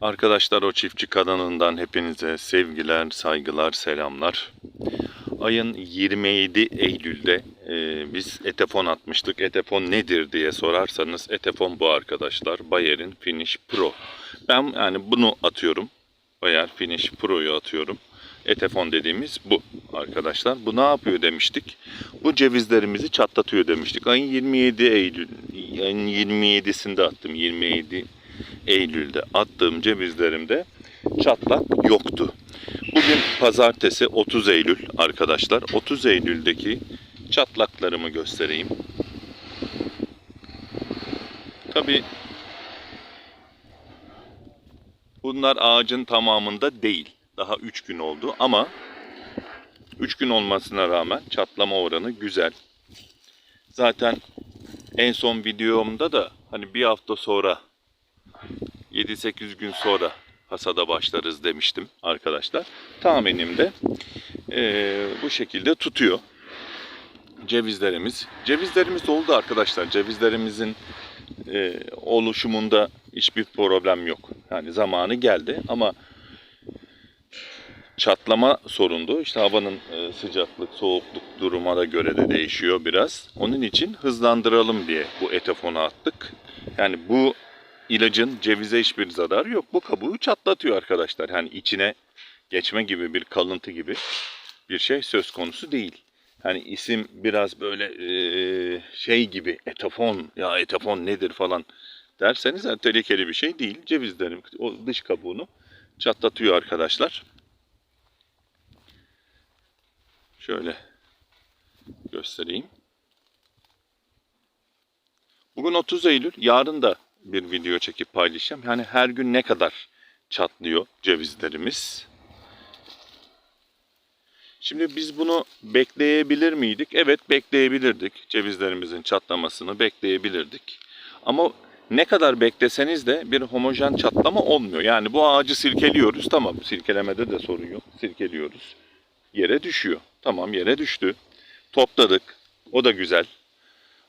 Arkadaşlar o çiftçi kanalından hepinize sevgiler, saygılar, selamlar. Ayın 27 Eylül'de e, biz Etefon atmıştık. Etefon nedir diye sorarsanız Etefon bu arkadaşlar. Bayer'in Finish Pro. Ben yani bunu atıyorum. Bayer Finish Pro'yu atıyorum. Etefon dediğimiz bu arkadaşlar. Bu ne yapıyor demiştik. Bu cevizlerimizi çatlatıyor demiştik. Ayın 27 Eylül, ayın 27'sinde attım. 27 Eylül'de attığım cevizlerimde çatlak yoktu. Bugün pazartesi 30 Eylül arkadaşlar. 30 Eylül'deki çatlaklarımı göstereyim. Tabi bunlar ağacın tamamında değil. Daha 3 gün oldu ama 3 gün olmasına rağmen çatlama oranı güzel. Zaten en son videomda da hani bir hafta sonra 7-8 gün sonra hasada başlarız demiştim arkadaşlar. Tahminim de eee, bu şekilde tutuyor. Cevizlerimiz. Cevizlerimiz oldu arkadaşlar. Cevizlerimizin eee, oluşumunda hiçbir problem yok. Yani zamanı geldi ama çatlama sorundu. İşte havanın e, sıcaklık, soğukluk durumuna göre de değişiyor biraz. Onun için hızlandıralım diye bu etafonu attık. Yani bu ilacın cevize hiçbir zararı yok. Bu kabuğu çatlatıyor arkadaşlar. Yani içine geçme gibi bir kalıntı gibi bir şey söz konusu değil. Yani isim biraz böyle e, şey gibi etafon ya etafon nedir falan derseniz yani tehlikeli bir şey değil. Cevizlerin o dış kabuğunu çatlatıyor arkadaşlar. Şöyle göstereyim. Bugün 30 Eylül. Yarın da bir video çekip paylaşacağım. Yani her gün ne kadar çatlıyor cevizlerimiz. Şimdi biz bunu bekleyebilir miydik? Evet bekleyebilirdik. Cevizlerimizin çatlamasını bekleyebilirdik. Ama ne kadar bekleseniz de bir homojen çatlama olmuyor. Yani bu ağacı sirkeliyoruz. Tamam sirkelemede de sorun yok. Sirkeliyoruz. Yere düşüyor. Tamam yere düştü. Topladık. O da güzel.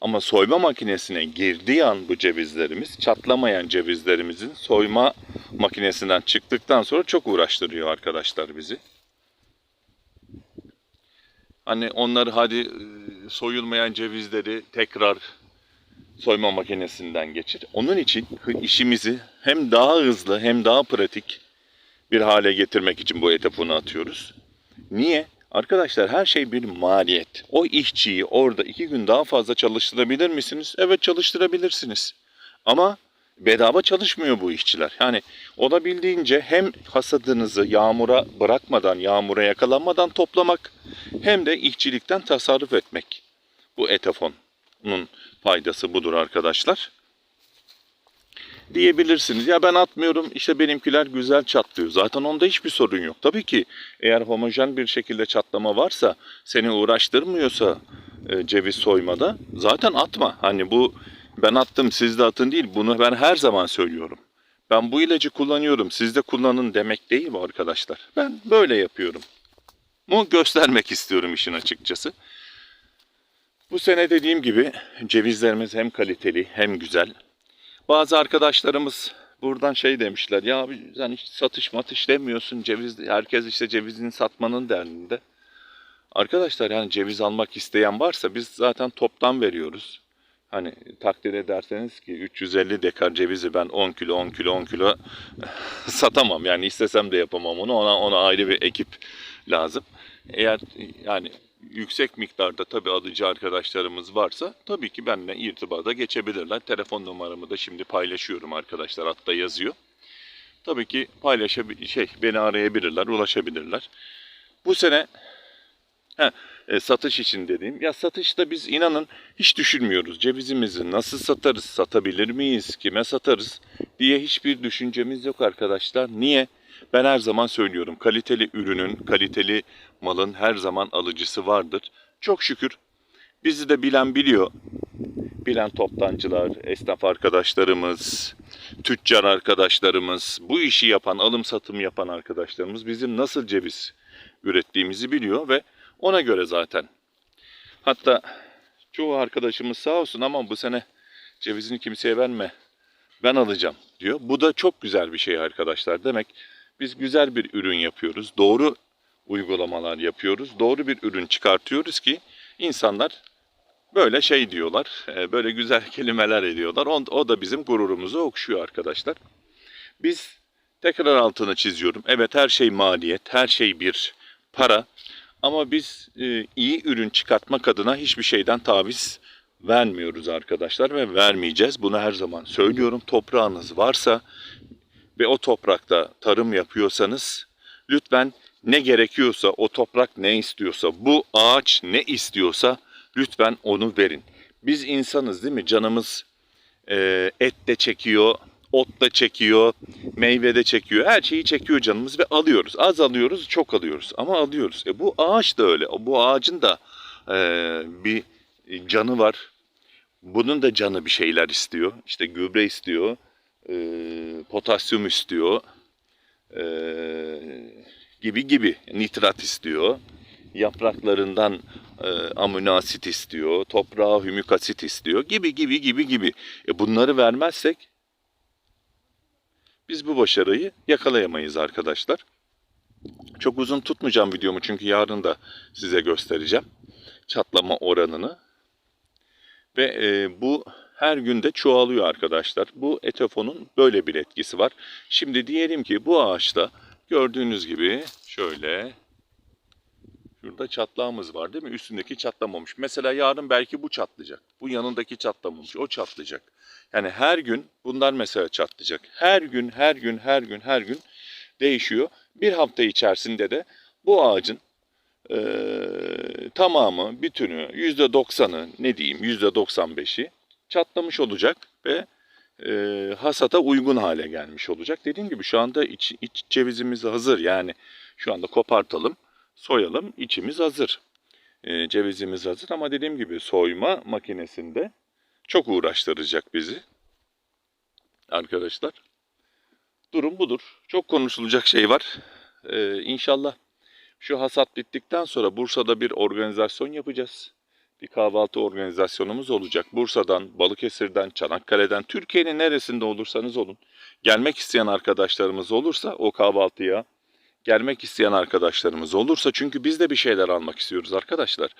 Ama soyma makinesine girdiği an bu cevizlerimiz çatlamayan cevizlerimizin soyma makinesinden çıktıktan sonra çok uğraştırıyor arkadaşlar bizi. Hani onları hadi e, soyulmayan cevizleri tekrar soyma makinesinden geçir. Onun için işimizi hem daha hızlı hem daha pratik bir hale getirmek için bu etapını atıyoruz. Niye? Arkadaşlar her şey bir maliyet. O işçiyi orada iki gün daha fazla çalıştırabilir misiniz? Evet çalıştırabilirsiniz. Ama bedava çalışmıyor bu işçiler. Yani olabildiğince hem hasadınızı yağmura bırakmadan, yağmura yakalanmadan toplamak hem de işçilikten tasarruf etmek. Bu etafonun faydası budur arkadaşlar. Diyebilirsiniz. Ya ben atmıyorum işte benimkiler güzel çatlıyor. Zaten onda hiçbir sorun yok. Tabii ki eğer homojen bir şekilde çatlama varsa seni uğraştırmıyorsa e, ceviz soymada zaten atma. Hani bu ben attım siz de atın değil. Bunu ben her zaman söylüyorum. Ben bu ilacı kullanıyorum siz de kullanın demek değil bu arkadaşlar. Ben böyle yapıyorum. Bunu göstermek istiyorum işin açıkçası. Bu sene dediğim gibi cevizlerimiz hem kaliteli hem güzel. Bazı arkadaşlarımız buradan şey demişler. Ya abi sen hiç satış matış demiyorsun. Ceviz, herkes işte cevizini satmanın derdinde. Arkadaşlar yani ceviz almak isteyen varsa biz zaten toptan veriyoruz. Hani takdir ederseniz ki 350 dekar cevizi ben 10 kilo 10 kilo 10 kilo satamam. Yani istesem de yapamam onu. Ona, ona ayrı bir ekip lazım. Eğer yani yüksek miktarda tabii alıcı arkadaşlarımız varsa tabii ki benimle irtibata geçebilirler. Telefon numaramı da şimdi paylaşıyorum arkadaşlar hatta yazıyor. Tabii ki paylaşabil şey beni arayabilirler, ulaşabilirler. Bu sene he, e, satış için dediğim ya satışta biz inanın hiç düşünmüyoruz. Cevizimizi nasıl satarız, satabilir miyiz, kime satarız diye hiçbir düşüncemiz yok arkadaşlar. Niye? Ben her zaman söylüyorum kaliteli ürünün, kaliteli malın her zaman alıcısı vardır. Çok şükür bizi de bilen biliyor. Bilen toptancılar, esnaf arkadaşlarımız, tüccar arkadaşlarımız, bu işi yapan, alım satım yapan arkadaşlarımız bizim nasıl ceviz ürettiğimizi biliyor ve ona göre zaten. Hatta çoğu arkadaşımız sağ olsun ama bu sene cevizini kimseye verme. ben alacağım diyor. Bu da çok güzel bir şey arkadaşlar. Demek biz güzel bir ürün yapıyoruz. Doğru uygulamalar yapıyoruz. Doğru bir ürün çıkartıyoruz ki insanlar böyle şey diyorlar. e, Böyle güzel kelimeler ediyorlar. O, da bizim gururumuzu okşuyor arkadaşlar. Biz tekrar altını çiziyorum. Evet her şey maliyet, her şey bir para. Ama biz e, iyi ürün çıkartmak adına hiçbir şeyden taviz vermiyoruz arkadaşlar ve vermeyeceğiz. Bunu her zaman söylüyorum. Toprağınız varsa ve o toprakta tarım yapıyorsanız lütfen ne gerekiyorsa, o toprak ne istiyorsa, bu ağaç ne istiyorsa lütfen onu verin. Biz insanız değil mi? Canımız e, et de çekiyor, ot da çekiyor, meyve de çekiyor. Her şeyi çekiyor canımız ve alıyoruz. Az alıyoruz, çok alıyoruz ama alıyoruz. E bu ağaç da öyle. Bu ağacın da e, bir canı var. Bunun da canı bir şeyler istiyor. İşte gübre istiyor, e, potasyum istiyor, e, gibi gibi nitrat istiyor. Yapraklarından e, amino asit istiyor, toprağa hümik asit istiyor gibi gibi gibi gibi. E bunları vermezsek biz bu başarıyı yakalayamayız arkadaşlar. Çok uzun tutmayacağım videomu çünkü yarın da size göstereceğim çatlama oranını. Ve e, bu her günde çoğalıyor arkadaşlar. Bu etofonun böyle bir etkisi var. Şimdi diyelim ki bu ağaçta gördüğünüz gibi şöyle şurada çatlağımız var değil mi? Üstündeki çatlamamış. Mesela yarın belki bu çatlayacak. Bu yanındaki çatlamamış. O çatlayacak. Yani her gün bunlar mesela çatlayacak. Her gün, her gün, her gün, her gün değişiyor. Bir hafta içerisinde de bu ağacın eee, tamamı, bütünü, yüzde doksanı, ne diyeyim, yüzde doksan beşi çatlamış olacak ve eee, hasata uygun hale gelmiş olacak. Dediğim gibi şu anda iç, iç cevizimiz hazır. Yani şu anda kopartalım, soyalım, içimiz hazır. Eee, cevizimiz hazır ama dediğim gibi soyma makinesinde çok uğraştıracak bizi. Arkadaşlar. Durum budur. Çok konuşulacak şey var. Ee, inşallah şu hasat bittikten sonra Bursa'da bir organizasyon yapacağız. Bir kahvaltı organizasyonumuz olacak. Bursa'dan, Balıkesir'den, Çanakkale'den, Türkiye'nin neresinde olursanız olun. Gelmek isteyen arkadaşlarımız olursa o kahvaltıya gelmek isteyen arkadaşlarımız olursa çünkü biz de bir şeyler almak istiyoruz arkadaşlar.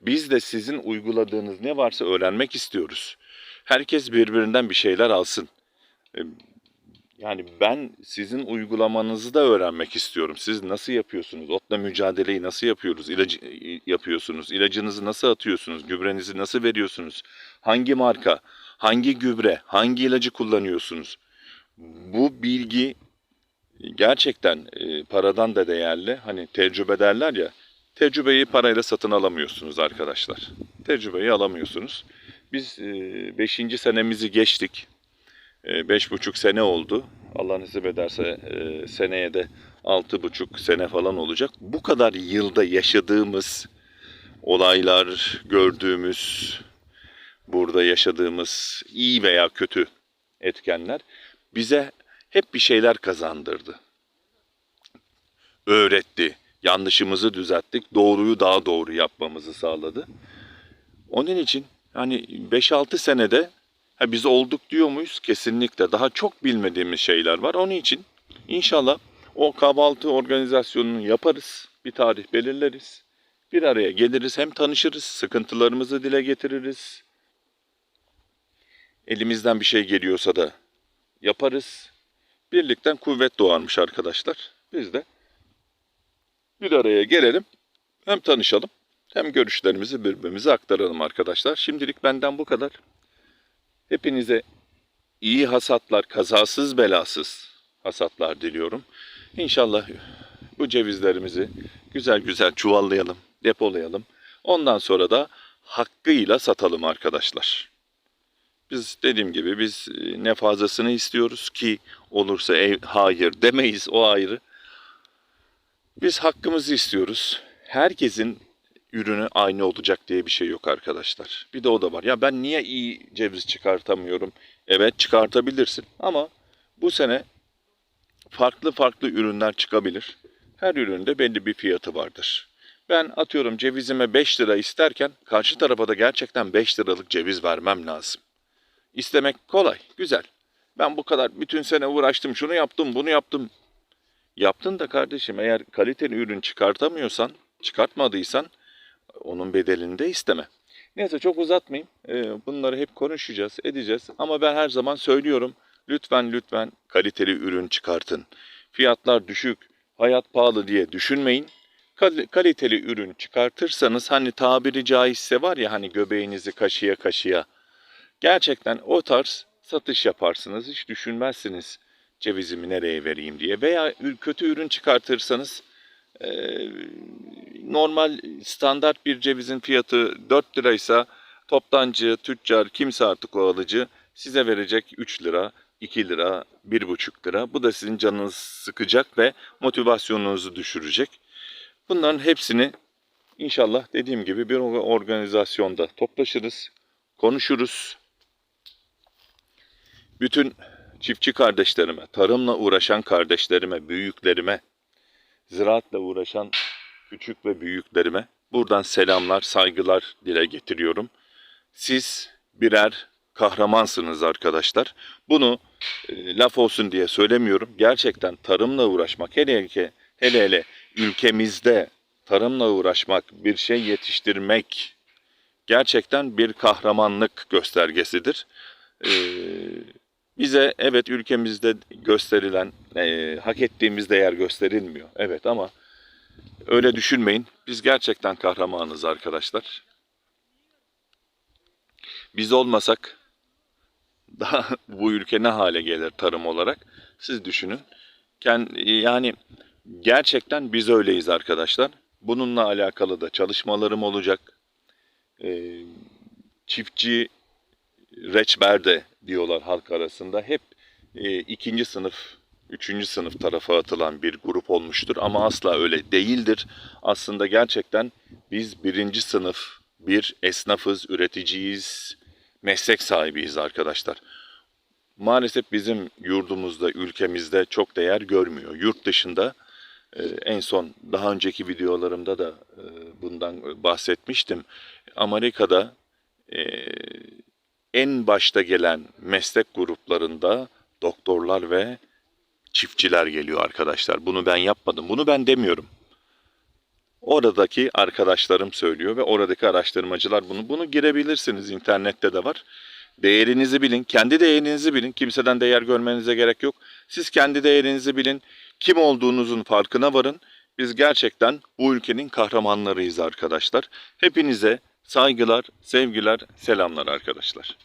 Biz de sizin uyguladığınız ne varsa öğrenmek istiyoruz. Herkes birbirinden bir şeyler alsın. Yani ben sizin uygulamanızı da öğrenmek istiyorum. Siz nasıl yapıyorsunuz? Otla mücadeleyi nasıl yapıyoruz? İlacı yapıyorsunuz. İlacınızı nasıl atıyorsunuz? Gübrenizi nasıl veriyorsunuz? Hangi marka, hangi gübre, hangi ilacı kullanıyorsunuz? Bu bilgi gerçekten e, paradan da değerli. Hani tecrübe derler ya. Tecrübeyi parayla satın alamıyorsunuz arkadaşlar. Tecrübeyi alamıyorsunuz. Biz 5. senemizi geçtik. E, Beş buçuk sene oldu. Allah nasip ederse e, seneye de altı buçuk sene falan olacak. Bu kadar yılda yaşadığımız olaylar, gördüğümüz, burada yaşadığımız iyi veya kötü etkenler bize hep bir şeyler kazandırdı. Öğretti. Yanlışımızı düzelttik. Doğruyu daha doğru yapmamızı sağladı. Onun için hani 5-6 senede Ha, biz olduk diyor muyuz? Kesinlikle. Daha çok bilmediğimiz şeyler var. Onun için inşallah o kahvaltı organizasyonunu yaparız. Bir tarih belirleriz. Bir araya geliriz. Hem tanışırız. Sıkıntılarımızı dile getiririz. Elimizden bir şey geliyorsa da yaparız. Birlikten kuvvet doğarmış arkadaşlar. Biz de bir araya gelelim. Hem tanışalım hem görüşlerimizi birbirimize aktaralım arkadaşlar. Şimdilik benden bu kadar. Hepinize iyi hasatlar, kazasız belasız hasatlar diliyorum. İnşallah bu cevizlerimizi güzel güzel çuvallayalım, depolayalım. Ondan sonra da hakkıyla satalım arkadaşlar. Biz dediğim gibi biz e, ne fazlasını istiyoruz ki olursa ev, hayır demeyiz o ayrı. Biz hakkımızı istiyoruz. Herkesin ürünü aynı olacak diye bir şey yok arkadaşlar. Bir de o da var. Ya ben niye iyi ceviz çıkartamıyorum? Evet çıkartabilirsin ama bu sene farklı farklı ürünler çıkabilir. Her üründe belli bir fiyatı vardır. Ben atıyorum cevizime 5 lira isterken karşı tarafa da gerçekten 5 liralık ceviz vermem lazım. İstemek kolay, güzel. Ben bu kadar bütün sene uğraştım, şunu yaptım, bunu yaptım. Yaptın da kardeşim eğer kaliteli ürün çıkartamıyorsan, çıkartmadıysan onun bedelini de isteme. Neyse çok uzatmayayım. Ee, bunları hep konuşacağız, edeceğiz. Ama ben her zaman söylüyorum. Lütfen lütfen kaliteli ürün çıkartın. Fiyatlar düşük, hayat pahalı diye düşünmeyin. Kal- kaliteli ürün çıkartırsanız hani tabiri caizse var ya hani göbeğinizi kaşıya kaşıya. Gerçekten o tarz satış yaparsınız. Hiç düşünmezsiniz cevizimi nereye vereyim diye. Veya kötü ürün çıkartırsanız eee, normal standart bir cevizin fiyatı 4 liraysa toptancı, tüccar, kimse artık o alıcı size verecek 3 lira, 2 lira, 1,5 lira. Bu da sizin canınızı sıkacak ve motivasyonunuzu düşürecek. Bunların hepsini inşallah dediğim gibi bir organizasyonda toplaşırız, konuşuruz. Bütün çiftçi kardeşlerime, tarımla uğraşan kardeşlerime, büyüklerime, ziraatla uğraşan küçük ve büyüklerime buradan selamlar, saygılar dile getiriyorum. Siz birer kahramansınız arkadaşlar. Bunu e, laf olsun diye söylemiyorum. Gerçekten tarımla uğraşmak hele hele, hele hele ülkemizde tarımla uğraşmak, bir şey yetiştirmek gerçekten bir kahramanlık göstergesidir. Ee, bize evet ülkemizde gösterilen, e, hak ettiğimiz değer gösterilmiyor. Evet ama öyle düşünmeyin. Biz gerçekten kahramanız arkadaşlar. Biz olmasak daha bu ülke ne hale gelir tarım olarak siz düşünün. Yani gerçekten biz öyleyiz arkadaşlar. Bununla alakalı da çalışmalarım olacak. Ee, çiftçi reçber de diyorlar halk arasında. Hep e, ikinci sınıf, üçüncü sınıf tarafa atılan bir grup olmuştur. Ama asla öyle değildir. Aslında gerçekten biz birinci sınıf bir esnafız, üreticiyiz, meslek sahibiyiz arkadaşlar. Maalesef bizim yurdumuzda, ülkemizde çok değer görmüyor. Yurt dışında e, en son daha önceki videolarımda da e, bundan bahsetmiştim. Amerika'da e, en başta gelen meslek gruplarında doktorlar ve çiftçiler geliyor arkadaşlar. Bunu ben yapmadım. Bunu ben demiyorum. Oradaki arkadaşlarım söylüyor ve oradaki araştırmacılar bunu. Bunu girebilirsiniz. internette de var. Değerinizi bilin. Kendi değerinizi bilin. Kimseden değer görmenize gerek yok. Siz kendi değerinizi bilin. Kim olduğunuzun farkına varın. Biz gerçekten bu ülkenin kahramanlarıyız arkadaşlar. Hepinize saygılar, sevgiler, selamlar arkadaşlar.